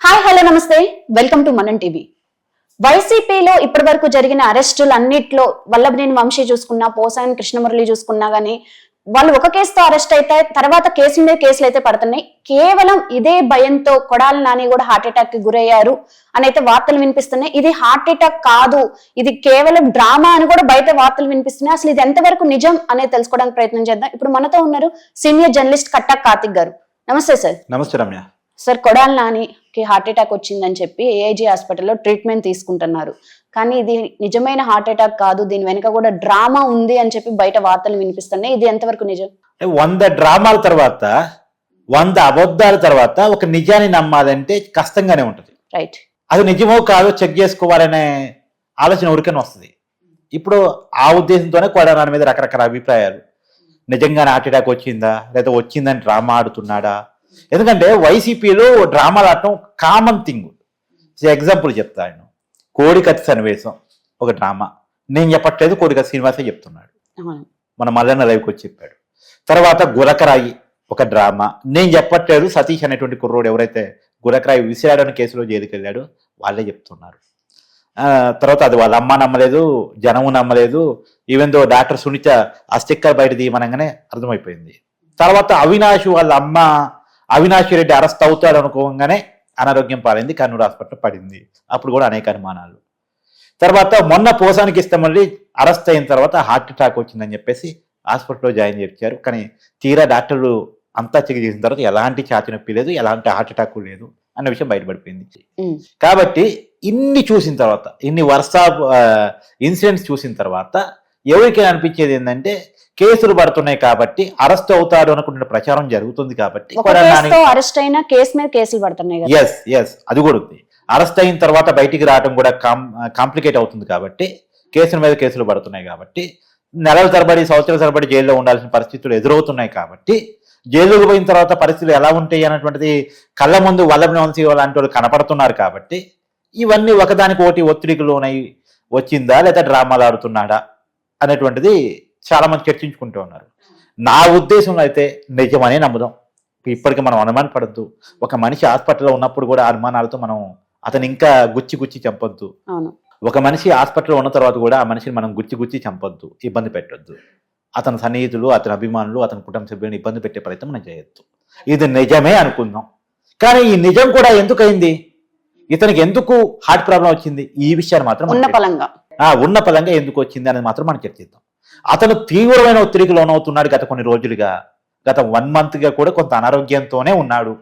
Hi hello నమస్తే. Welcome to Manam TV. వైసీపీలో ఇప్పటి వరకు జరిగిన అరెస్టులు అన్నిట్లో వల్లభనేని వంశీ చూసుకున్నా పోసాని కృష్ణమురళి చూసుకున్నా గానీ వాళ్ళు ఒక కేసుతో అరెస్ట్ అయితే తర్వాత కేసు మీద కేసులు అయితే పడుతున్నాయి. కేవలం ఇదే భయంతో కొడాల నాని కూడా హార్ట్ అటాక్కి గురయ్యారు అని అయితే వార్తలు వినిపిస్తున్నాయి. ఇది హార్ట్ అటాక్ కాదు. ఇది కేవలం డ్రామా అని కూడా బయట వార్తలు వినిపిస్తున్నాయి. అసలు ఇది ఎంతవరకు నిజం అనేది తెలుసుకోవడానికి ప్రయత్నం చేద్దాం. ఇప్పుడు మనతో ఉన్నారు సీనియర్ జర్నలిస్ట్ కట్టా కార్తిక్ గారు. నమస్తే సార్. నమస్తే రమ్య. సార్ కొడాల నానికి హార్ట్ అటాక్ వచ్చిందని చెప్పి ఏఐజీ హాస్పిటల్లో ట్రీట్మెంట్ తీసుకుంటున్నారు. కానీ ఇది నిజమైన హార్ట్ అటాక్ కాదు దీని వెనుక కూడా డ్రామా ఉంది అని చెప్పి బయట వార్తలు వినిపిస్తున్నాయి. ఇది ఎంతవరకు నిజం? వంద డ్రామాల తర్వాత వంద అబద్ధాల తర్వాత ఒక నిజాన్ని నమ్మాలంటే కష్టంగానే ఉంటుంది. రైట్ అది నిజమో కాదో చెక్ చేసుకోవాలనే ఆలోచన ఉరికని వస్తుంది. ఇప్పుడు ఆ ఉద్దేశంతోనే కూడా దాని మీద రకరకాల అభిప్రాయాలు. నిజంగానే హార్ట్ అటాక్ వచ్చిందా? లేదా వచ్చిందని డ్రామా ఆడుతున్నాడా? ఎందుకంటే వైసీపీలో డ్రామాలు ఆడటం కామన్ థింగ్ ఎగ్జాంపుల్ చెప్తాను కోడికత్తి సన్నివేశం ఒక డ్రామా. నేను చెప్పట్లేదు కోడికత్తి శ్రీనివాసే చెప్తున్నాడు. మన మల్లన్న లైవ్కి వచ్చి చెప్పాడు. తర్వాత గురకరాయి ఒక డ్రామా. నేను చెప్పట్లేదు సతీష్ అనేటువంటి కుర్రోడు ఎవరైతే గురకరాయి విసిరాడని కేసులో జైలుకి వెళ్ళాడు వాళ్ళే చెప్తున్నారు. తర్వాత అది వాళ్ళ అమ్మ నమ్మలేదు జనము నమ్మలేదు. ఈవెన్ దో డాక్టర్ సునీత ఆ స్టిక్కర్ బయట తీయమనగానే అర్థమైపోయింది. తర్వాత అవినాష్ వాళ్ళ అమ్మ అవినాష్ రెడ్డి అరెస్ట్ అవుతాడు అనుకోగానే అనారోగ్యం పాలైంది కర్నూలు హాస్పిటల్ పడింది. అప్పుడు కూడా అనేక అనుమానాలు. తర్వాత మొన్న పోసానికి ఇస్తాం మళ్ళీ అరెస్ట్ అయిన తర్వాత హార్ట్ అటాక్ వచ్చిందని చెప్పేసి హాస్పిటల్లో జాయిన్ చేయించారు. కానీ తీరా డాక్టర్లు అంతా చెక్ చేసిన తర్వాత ఎలాంటి ఛాతి నొప్పి లేదు ఎలాంటి హార్ట్ అటాక్ లేదు అన్న విషయం బయటపడిపోయింది. కాబట్టి ఇన్ని చూసిన తర్వాత ఇన్ని వరుస ఇన్సిడెంట్స్ చూసిన తర్వాత ఎవరికి అనిపించేది ఏంటంటే కేసులు పడుతున్నాయి కాబట్టి అరెస్ట్ అవుతాడు అనుకున్న ప్రచారం జరుగుతుంది కాబట్టి అరెస్ట్ అయినా కేసు మీద కేసులు పడుతున్నాయి ఎస్ ఎస్ అది కూడా ఉంది. అరెస్ట్ అయిన తర్వాత బయటికి రావడం కూడా కాంప్లికేట్ అవుతుంది కాబట్టి కేసుల మీద కేసులు పడుతున్నాయి కాబట్టి నెలల తరబడి సంవత్సరాల తరబడి జైల్లో ఉండాల్సిన పరిస్థితులు ఎదురవుతున్నాయి కాబట్టి జైలుకు పోయిన తర్వాత పరిస్థితులు ఎలా ఉంటాయి అన్నటువంటిది కళ్ళ ముందు వల్లభని వంశీ లాంటి వాళ్ళు కనపడుతున్నారు కాబట్టి ఇవన్నీ ఒకదానికి ఒకటి ఒత్తిడికి లోనై వచ్చిందా లేదా డ్రామాలు ఆడుతున్నాడా? అనేటువంటిది చాలా మంది చర్చించుకుంటూ ఉన్నారు. నా ఉద్దేశంలో అయితే నిజమనే నమ్ముదాం. ఇప్పటికి మనం అనుమాన పడద్దు ఒక మనిషి హాస్పిటల్లో ఉన్నప్పుడు కూడా అనుమానాలతో మనం అతను ఇంకా గుచ్చి గుచ్చి చంపొద్దు. ఒక మనిషి హాస్పిటల్లో ఉన్న తర్వాత కూడా ఆ మనిషిని మనం గుచ్చి గుచ్చి చంపొద్దు. ఇబ్బంది పెట్టొద్దు. అతని సన్నిహితులు అతని అభిమానులు అతని కుటుంబ సభ్యులను ఇబ్బంది పెట్టే ప్రయత్నం మనం చేయొద్దు. ఇది నిజమే అనుకుందాం. కానీ ఈ నిజం కూడా ఎందుకైంది ఇతనికి ఎందుకు హార్ట్ ప్రాబ్లం వచ్చింది? ఈ విషయాన్ని మాత్రం ఉన్న ఆ, ఉన్న పదంగా ఎందుకు వచ్చింది అనేది మాత్రం మనం చర్చిద్దాం అతను తీవ్రమైన ఒత్తిడికి లోనవుతున్నాడు గత కొన్ని రోజులుగా. గత వన్ మంత్గా కూడా కొంత అనారోగ్యంతోనే ఉన్నాడు.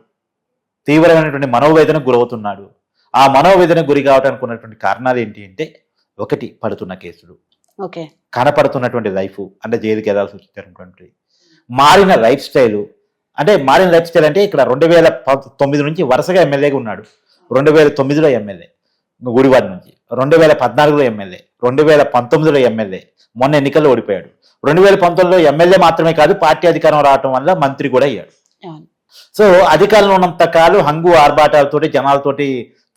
తీవ్రమైనటువంటి మనోవేదనకు గురవుతున్నాడు. ఆ మనోవేదన గురి కావడానికి ఉన్నటువంటి కారణాలు ఏంటి అంటే ఒకటి పడుతున్న కేసులు. ఓకే. కనపడుతున్నటువంటి లైఫ్ అంటే జైలుకి వెళ్ళాల్సి వచ్చినటువంటి మారిన లైఫ్ స్టైల్. అంటే మారిన లైఫ్ స్టైల్ అంటే ఇక్కడ రెండు వేల తొమ్మిది నుంచి వరుసగా ఎమ్మెల్యేగా ఉన్నాడు. రెండు వేల తొమ్మిదిలో ఎమ్మెల్యే. గుడివాడ నుంచి. రెండు వేల పద్నాలుగులో ఎమ్మెల్యే. రెండు వేల పంతొమ్మిదిలో ఎమ్మెల్యే. మొన్న ఎన్నికల్లో ఓడిపోయాడు. రెండు వేల పంతొమ్మిదిలో ఎమ్మెల్యే మాత్రమే కాదు పార్టీ అధికారం రావటం వల్ల మంత్రి కూడా అయ్యాడు. సో అధికారంలో ఉన్నంత కాలం హంగు ఆర్భాటాలతోటి జనాలతోటి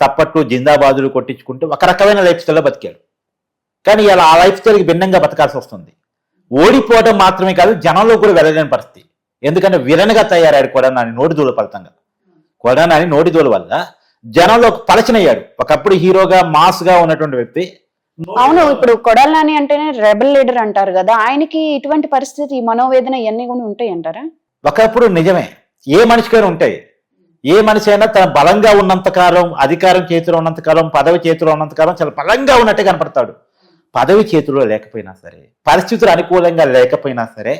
తప్పట్లు జిందాబాదులు కొట్టించుకుంటూ ఒక రకమైన లైఫ్ స్టైల్లో బతికాడు. కానీ ఇలా ఆ లైఫ్ స్టైల్కి భిన్నంగా బతకాల్సి వస్తుంది. ఓడిపోవడం మాత్రమే కాదు జనంలో కూడా వెళ్ళలేని పరిస్థితి. ఎందుకంటే విలన్గా తయారయ్యాడు కొడనాని నోటి దూల ఫలితంగా. కొడనాని నోటి దూల వల్ల జనంలో పలచనయ్యాడు. ఒకప్పుడు హీరోగా మాస్గా ఉన్నటువంటి వ్యక్తి అవును ఇప్పుడు కొడాల నాని అంటేనే రెబల్ లీడర్ అంటారు కదా ఆయనకి ఇటువంటి పరిస్థితి ఈ మనోవేదన ఇవన్నీ కూడా ఉంటాయి అంటారా? ఒకప్పుడు నిజమే ఏ మనిషికైనా ఉంటాయి. ఏ మనిషి అయినా తన బలంగా ఉన్నంత కాలం అధికారం చేతిలో ఉన్నంత కాలం పదవి చేతిలో ఉన్నంత కాలం చాలా బలంగా ఉన్నట్టే కనపడతాడు. పదవి చేతిలో లేకపోయినా సరే పరిస్థితులు అనుకూలంగా లేకపోయినా సరే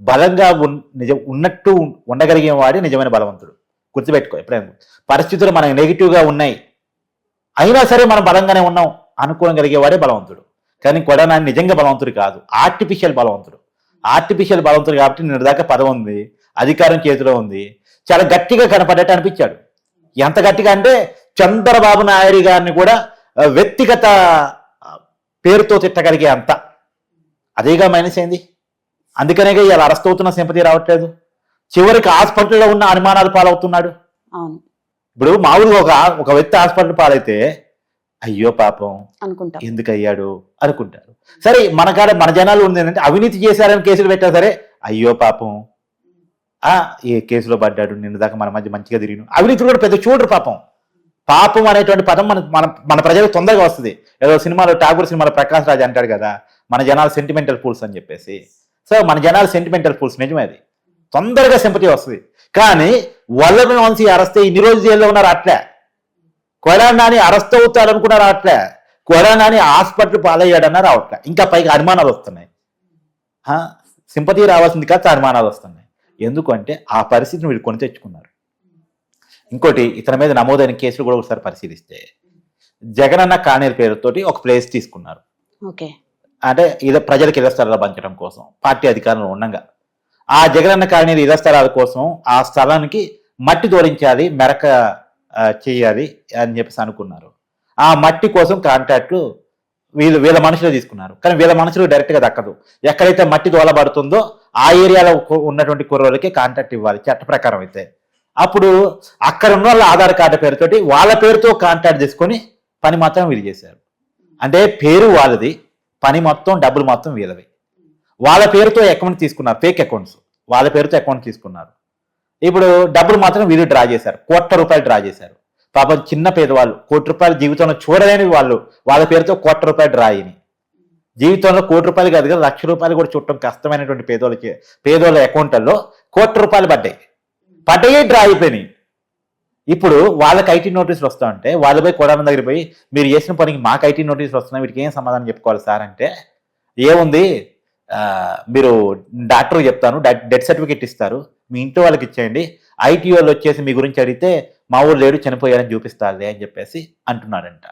బలంగా ఉన్ నిజ ఉన్నట్టు ఉండగలిగే వాడే నిజమైన బలవంతుడు. గుర్తుపెట్టుకో ఎప్పుడైనా పరిస్థితులు మనకి నెగిటివ్గా ఉన్నాయి. అయినా సరే మనం బలంగానే ఉన్నాం. అనుకోగలిగే వాడే బలవంతుడు. కానీ కొడనా నిజంగా బలవంతుడు కాదు. ఆర్టిఫిషియల్ బలవంతుడు. ఆర్టిఫిషియల్ బలవంతుడు కాబట్టి నిన్న దాకా పదవి ఉంది అధికారం చేతిలో ఉంది. చాలా గట్టిగా కనపడేట్టు అనిపించాడు. ఎంత గట్టిగా అంటే చంద్రబాబు నాయుడు గారిని కూడా వ్యక్తిగత పేరుతో తిట్టగలిగే అంత. అదేగా మైనస్ అయింది. అందుకనేగా ఇలా అరెస్ట్ అవుతున్న సింపతి రావట్లేదు. చివరికి హాస్పిటల్లో ఉన్న అనుమానాలు పాలవుతున్నాడు. ఇప్పుడు మామూలుగా ఒక ఒక వ్యక్తి హాస్పిటల్ పాలైతే అయ్యో పాపం. అనుకుంటాం. ఎందుకు అయ్యాడు అనుకుంటారు. సరే మన కాడ మన జనాలు ఉంది ఏంటంటే అవినీతి చేశారని కేసులు పెట్టా సరే అయ్యో పాపం. ఆ ఏ కేసులో పడ్డాడు? నిన్న దాకా మన మధ్య మంచిగా తిరిగిన. అవినీతి కూడా పెద్ద చూడరు పాపం. పాపం అనేటువంటి పదం మన మన మన ప్రజలకు తొందరగా వస్తుంది. ఏదో సినిమాలో ఠాగూర్ సినిమాలో ప్రకాష్ రాజ్ అంటాడు కదా మన జనాలు సెంటిమెంటల్ ఫూల్స్ అని చెప్పేసి. సో మన జనాలు సెంటిమెంటల్ ఫూల్స్ నిజమే అది. తొందరగా సింపతి వస్తుంది. కానీ వల్లభ వంశీ అరెస్ట్ ఇన్ని రోజులు జైల్లో ఉన్నారు అట్లే. కొడానాని అరెస్ట్ అవుతాడు అనుకున్నారు అట్లే కొడానాని హాస్పిటల్ పాలయ్యాడన్న రావట్లే. ఇంకా పైగా అనుమానాలు వస్తున్నాయి. సింపతి రావాల్సింది కాదు అనుమానాలు వస్తున్నాయి. ఎందుకంటే ఆ పరిస్థితిని వీళ్ళు కొని తెచ్చుకున్నారు. ఇంకోటి ఇతని మీద నమోదైన కేసులు కూడా ఒకసారి పరిశీలిస్తే జగనన్న కానేరు పేరుతోటి ఒక ప్లేస్ తీసుకున్నారు. ఓకే. అంటే ఇదే ప్రజలకు ఇళ్ళ స్థలాలు పంచడం కోసం పార్టీ అధికారంలో ఉండగా. ఆ జగనన్న కాలనీ ఇళ్ళ స్థలాల కోసం ఆ స్థలానికి మట్టి జోడించాలి మెరక చేయాలి అని చెప్పేసి అనుకున్నారు. ఆ మట్టి కోసం కాంట్రాక్ట్లు వీళ్ళు వీళ్ళ మనుషులు తీసుకున్నారు. కానీ వీళ్ళ మనుషులు డైరెక్ట్గా దక్కదు. ఎక్కడైతే మట్టి దోలబడుతుందో ఆ ఏరియాలో ఉన్నటువంటి కుర్రోళ్ళకి కాంట్రాక్ట్ ఇవ్వాలి చట్ట ప్రకారం అయితే. అప్పుడు అక్కడ ఉన్న వాళ్ళ ఆధార్ కార్డు పేరుతోటి వాళ్ళ పేరుతో కాంట్రాక్ట్ తీసుకొని పని మాత్రం వీళ్ళు చేశారు. అంటే పేరు వాళ్ళది పని మొత్తం డబ్బులు మొత్తం వీళ్ళవి. వాళ్ళ పేరుతో అకౌంట్ తీసుకున్నారు ఫేక్ అకౌంట్స్. వాళ్ళ పేరుతో అకౌంట్ తీసుకున్నారు. ఇప్పుడు డబ్బులు మాత్రం వీరు డ్రా చేశారు. కోట్ల రూపాయలు డ్రా చేశారు. పాపం చిన్న పేదవాళ్ళు కోటి రూపాయలు జీవితంలో చూడలేని వాళ్ళు వాళ్ళ పేరుతో కోట్ల రూపాయలు డ్రా అయ్యి జీవితంలో కోటి రూపాయలు కాదు కదా లక్ష రూపాయలు కూడా చూడటం కష్టమైనటువంటి పేదోళ్ళకి పేదోళ్ళ అకౌంట్లలో కోట్ల రూపాయలు పడ్డాయి. పడ్డాయి డ్రా అయిపోయినాయి. ఇప్పుడు వాళ్ళకి ఐటీ నోటీసులు వస్తా ఉంటే వాళ్ళ పోయి కొడాల దగ్గర పోయి మీరు చేసిన పనికి మాకు ఐటీ నోటీసులు వస్తున్నాయి వీటికి ఏం సమాధానం చెప్పుకోవాలి సార్? అంటే ఏముంది? మీరు డాక్టర్ చెప్తాను డెత్ సర్టిఫికేట్ ఇస్తారు. మీ ఇంట్లో వాళ్ళకి ఇచ్చేయండి. ఐటీ వాళ్ళు వచ్చేసి మీ గురించి అడిగితే మా ఊరు లేడు చనిపోయాడని చూపిస్తారులే అని చెప్పేసి అంటున్నాడంట.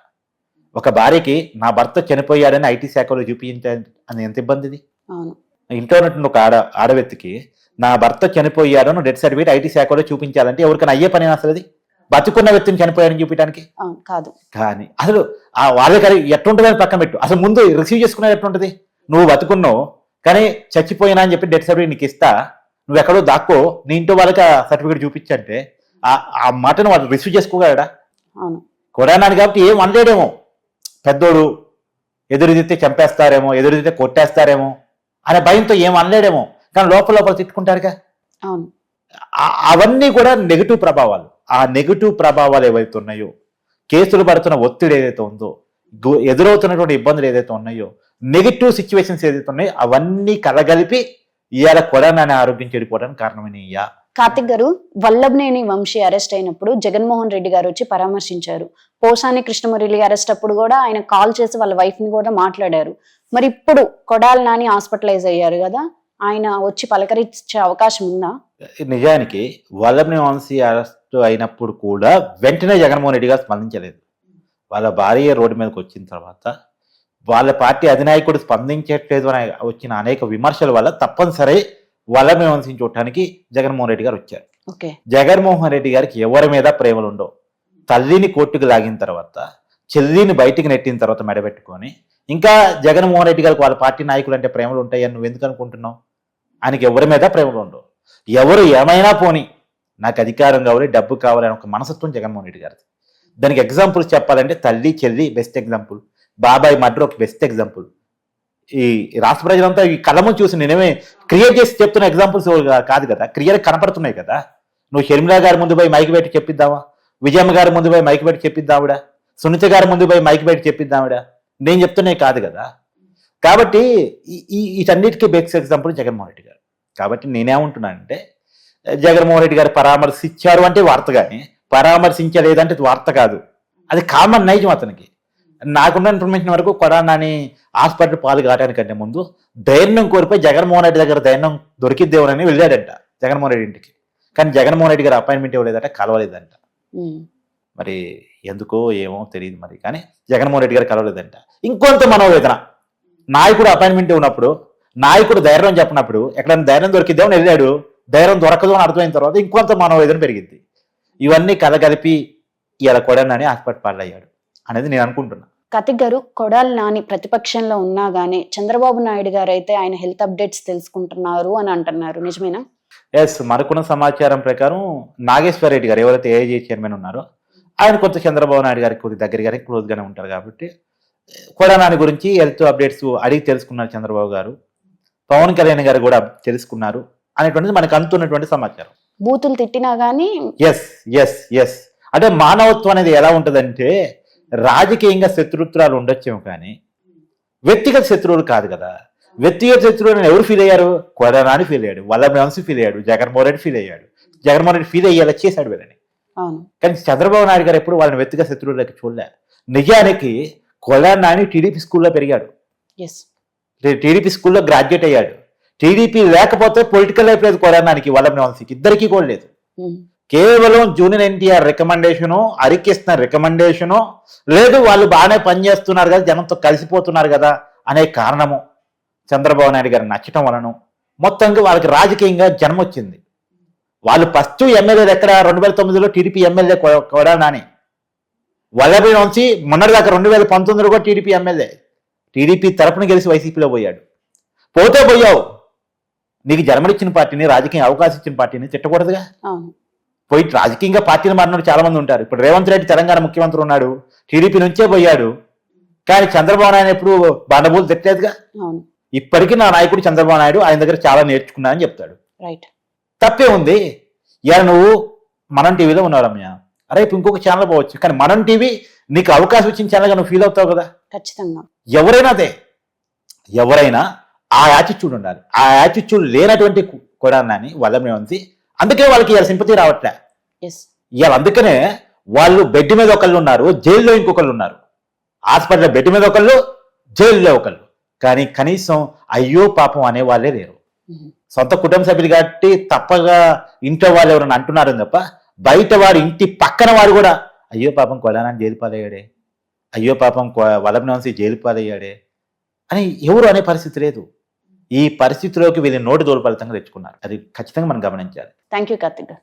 ఒక భార్యకి నా భర్త చనిపోయాడని ఐటీ శాఖలో చూపించాలని అని ఎంత ఇబ్బంది ఇది అవును. ఇంట్లో ఉన్నటువంటి ఒక ఆడ ఆడవ్యక్తికి నా భర్త చనిపోయాడని డెత్ సర్టిఫికేట్ ఐటీ శాఖలో చూపించాలంటే ఎవరికైనా అయ్యే పని అసలు అది బతుకున్న వ్యక్తిని చనిపోయాడని చూపించడానికి? కాదు. కానీ అసలు ఆ వాళ్ళకి అని పక్కన పెట్టు. అసలు ముందు రిసీవ్ చేసుకునేది ఎట్లుంటది? నువ్వు బతుకున్నావు కానీ చచ్చిపోయినా అని చెప్పి డెత్ సర్టిఫికేట్ నీకు ఇస్తా. నువ్వు ఎక్కడో దాక్కో నీ ఇంట్లో వాళ్ళకి ఆ సర్టిఫికేట్ చూపించంటే ఆ ఆ మాటను వాళ్ళు రిసీవ్ చేసుకోగలడా? అవును. కొడానాడు కాబట్టి ఏం అనలేడేమో. పెద్దోడు ఎదురుదితే చంపేస్తారేమో ఎదురుదితే కొట్టేస్తారేమో అనే భయంతో ఏం అనలేడేమో. కానీ లోపల లోపల తిట్టుకుంటారుగా. అవును. అవన్నీ కూడా నెగిటివ్ ప్రభావాలు. ఆ నెగిటివ్ ప్రభావాలు ఏవైతే ఉన్నాయో కేసులు పడుతున్న ఒత్తిడి ఏదైతే ఉందో ఎదురవుతున్నటువంటి ఇబ్బందులు ఏదైతే ఉన్నాయో నెగిటివ్ సిచ్యువేషన్స్ ఏదైతే ఉన్నాయో అవన్నీ కలగలిపి ఇవాళ కొడానాని ఆరోగ్యం చెడిపోవడానికి కారణమైన కార్తిక్ గారు వల్లభనేని వంశీ అరెస్ట్ అయినప్పుడు జగన్మోహన్ రెడ్డి గారు వచ్చి పరామర్శించారు. పోసాని కృష్ణమురళి అరెస్ట్ అప్పుడు కూడా ఆయన కాల్ చేసి వాళ్ళ వైఫ్ని కూడా మాట్లాడారు. మరి ఇప్పుడు కొడాలి నాని హాస్పిటలైజ్ అయ్యారు కదా ఆయన వచ్చి పలకరించే అవకాశం ఉందా? నిజానికి వల్లభని వంశీ అరెస్ట్ అయినప్పుడు కూడా వెంటనే జగన్మోహన్ రెడ్డి గారు స్పందించలేదు. వాళ్ళ భార్య రోడ్డు మీదకి వచ్చిన తర్వాత వాళ్ళ పార్టీ అధినాయకుడు స్పందించట్లేదు అని వచ్చిన అనేక విమర్శల వల్ల తప్పనిసరి వల్లభని వంశీని చూడటానికి జగన్మోహన్ రెడ్డి గారు వచ్చారు. ఓకే. జగన్మోహన్ రెడ్డి గారికి ఎవరి మీద ప్రేమలు ఉండవు. తల్లిని కోర్టుకు లాగిన తర్వాత చెల్లిని బయటికి నెట్టిన తర్వాత మెడబెట్టుకొని ఇంకా జగన్మోహన్ రెడ్డి గారికి వాళ్ళ పార్టీ నాయకులు అంటే ప్రేమలు ఉంటాయని నువ్వు ఎందుకు అనుకుంటున్నావు? ఆయనకి ఎవరి మీద ప్రేమలు ఉండవు. ఎవరు ఏమైనా పోని నాకు అధికారం కావాలి డబ్బు కావాలి అని ఒక మనసత్వం జగన్మోహన్ రెడ్డి గారిది. దానికి ఎగ్జాంపుల్స్ చెప్పాలంటే తల్లి చెల్లి బెస్ట్ ఎగ్జాంపుల్ బాబాయ్ మర్డర్ ఒక బెస్ట్ ఎగ్జాంపుల్ ఈ రాష్ట్ర ప్రజలంతా ఈ కళ్ళము చూసి నేనేమే క్రియేట్ చేసి చెప్తున్న ఎగ్జాంపుల్స్ కాదు కదా? క్రియలు కనపడుతున్నాయి కదా? నువ్వు షర్మిలా గారి ముందు పోయి మైక్ పెట్టి చెప్పిద్దామా విజయమ్మ గారి ముందు పోయి మైక్ పెట్టి చెప్పిద్దావిడా? సునీత గారి ముందు పోయి మైక్ పెట్టి చెప్పిద్దావిడా? నేను చెప్తున్నాయి కాదు కదా? కాబట్టి ఈ- ఈ వీటన్నిటికీ బెస్ట్ ఎగ్జాంపుల్ జగన్మోహన్ రెడ్డి గారు. కాబట్టి నేనేమంటున్నానంటే జగన్మోహన్ రెడ్డి గారు పరామర్శించారు అంటే వార్త కానీ పరామర్శించలేదంటే వార్త కాదు. అది కామన్ నైజం అతనికి. నాకున్న ఇన్ఫర్మేషన్ వరకు కొడానాని హాస్పిటల్ పాలు కావడానికంటే ముందు ధైర్యం కోరిపోయి జగన్మోహన్ రెడ్డి దగ్గర ధైర్యం దొరికిద్దేమోనని వెళ్ళాడంట జగన్మోహన్ రెడ్డి ఇంటికి. కానీ జగన్మోహన్ రెడ్డి గారు అపాయింట్మెంట్ ఇవ్వలేదట కలవలేదంట. మరి ఎందుకో ఏమో తెలియదు మరి కానీ జగన్మోహన్ రెడ్డి గారు కలవలేదంట. ఇంకొంత మనోవేదన. నాయకుడు అపాయింట్మెంట్ ఉన్నప్పుడు నాయకుడు ధైర్యం చెప్పినప్పుడు ఎక్కడైనా ధైర్యం దొరికిద్దామని వెళ్ళాడు? ధైర్యం దొరకదు అని అర్థమైన తర్వాత ఇంకొంత మనోవేదన పెరిగింది ఇవన్నీ కలగలిపి ఇలా కొడనని హాస్పిటల్ పాలయ్యాడు అనేది నేను అనుకుంటున్నా. కార్తిక్ గారు కొడాలి నాని ప్రతిపక్షంలో ఉన్నా గానీ చంద్రబాబు నాయుడు గారు అయితే ఆయన హెల్త్ అప్డేట్స్ తెలుసుకుంటున్నారు అని అంటున్నారు. నిజమేనా? ఎస్ మనకున్న సమాచారం ప్రకారం నాగేశ్వర రెడ్డి గారు ఎవరైతే ఏఐజీ చైర్మన్ ఉన్నారో ఆయన కొంత చంద్రబాబు నాయుడు గారికి కొద్ది దగ్గరగానే క్లోజ్ గానే ఉంటారు కాబట్టి కొడానాని గురించి హెల్త్ అప్డేట్స్ అడిగి తెలుసుకున్నారు చంద్రబాబు గారు. పవన్ కళ్యాణ్ గారు కూడా తెలుసుకున్నారు అనేటువంటిది మనకు అందుతున్నటువంటి సమాచారం. బూతులు తిట్టినా గానీ ఎస్ ఎస్ ఎస్ అంటే మానవత్వం అనేది ఎలా ఉంటుందంటే రాజకీయంగా శత్రుత్వాలు ఉండొచ్చేమో కానీ వ్యక్తిగత శత్రువులు కాదు కదా. వ్యక్తిగత శత్రువులు ఎవరు ఫీల్ అయ్యారు? కొడనాని ఫీల్ అయ్యాడు వల్లభ వంశీ ఫీల్ అయ్యాడు జగన్మోహన్ రెడ్డి ఫీల్ అయ్యాడు. జగన్మోహన్ రెడ్డి ఫీల్ అయ్యేలా చేశాడు వీళ్ళని. కానీ చంద్రబాబు నాయుడు గారు ఎప్పుడు వాళ్ళని వ్యక్తిగత శత్రువులకి చూడలే. నిజానికి కొడానాని టీడీపీ స్కూల్లో పెరిగాడు. టీడీపీ స్కూల్లో గ్రాడ్యుయేట్ అయ్యాడు. టీడీపీ లేకపోతే పొలిటికల్ లైఫ్ లేదు కొడానానికి వల్లభ వంశీకి. ఇద్దరికీ కూడా లేదు. కేవలం junior NTR recommendation Harikrishna recommendation లేదు వాళ్ళు బాగానే పనిచేస్తున్నారు కదా జనంతో కలిసిపోతున్నారు కదా అనే కారణము చంద్రబాబు నాయుడు గారు నచ్చటం వలన మొత్తంగా వాళ్ళకి రాజకీయంగా జన్మ వచ్చింది. వాళ్ళు ఫస్ట్ ఎమ్మెల్యేలు ఎక్కడ? రెండు వేల తొమ్మిదిలో టీడీపీ ఎమ్మెల్యే కూడా నాని. వల్లభి నుంచి మొన్నటిదాకా రెండు వేల పంతొమ్మిదిలో కూడా టీడీపీ ఎమ్మెల్యే. టీడీపీ తరపున గెలిచి వైసీపీలో పోయాడు. పోతే పోయావు. నీకు జన్మనిచ్చిన పార్టీని రాజకీయ అవకాశం ఇచ్చిన పార్టీని తిట్టకూడదుగా. పోయి రాజకీయంగా పార్టీలు మారిన చాలా మంది ఉంటారు. ఇప్పుడు రేవంత్ రెడ్డి తెలంగాణ ముఖ్యమంత్రి ఉన్నాడు టీడీపీ నుంచే పోయాడు. కానీ చంద్రబాబు నాయుడు ఎప్పుడు బండబూలు తిట్టలేదుగా? ఇప్పటికీ నా నాయకుడు చంద్రబాబు నాయుడు ఆయన దగ్గర చాలా నేర్చుకున్నా అని చెప్తాడు. రైట్. తప్పే ఉంది. ఇవాళ నువ్వు మనం టీవీలో ఉన్నావు రమ్య. అరే ఇంకొక ఛానల్ పోవచ్చు. కానీ మనం టీవీ నీకు అవకాశం ఇచ్చిన ఛానల్గా నువ్వు ఫీల్ అవుతావు కదా? ఖచ్చితంగా. ఎవరైనా అదే. ఎవరైనా ఆ యాటిట్యూడ్ ఉండాలి. ఆ యాటిట్యూడ్ లేనటువంటి కొడాలని వాళ్ళని ఉంది అందుకే వాళ్ళకి ఇవాళ సింపతి రావట్లే. ఇవాళ అందుకనే వాళ్ళు బెడ్ మీద ఒకళ్ళు ఉన్నారు జైల్లో ఇంకొకళ్ళు ఉన్నారు. హాస్పిటల్ బెడ్ మీద ఒకళ్ళు జైల్లో ఒకళ్ళు. కానీ కనీసం అయ్యో పాపం అనే వాళ్ళే లేరు. సొంత కుటుంబ సభ్యులు కాబట్టి తప్పగా ఇంట్లో వాళ్ళు ఎవరైనా అంటున్నారు తప్ప బయట వాడు ఇంటి పక్కన వాడు కూడా అయ్యో పాపం కొలానాన్ని జైలు పాలయ్యాడే. అయ్యో పాపం వలభ వంశీ జైలు పాలయ్యాడే. అని ఎవరు అనే పరిస్థితి లేదు. ఈ పరిస్థితిలోకి వీళ్ళని నోటి దూరఫలితంగా తెచ్చుకున్నారు. అది ఖచ్చితంగా మనం గమనించాలి. థ్యాంక్ యూ కార్తిక్ గారు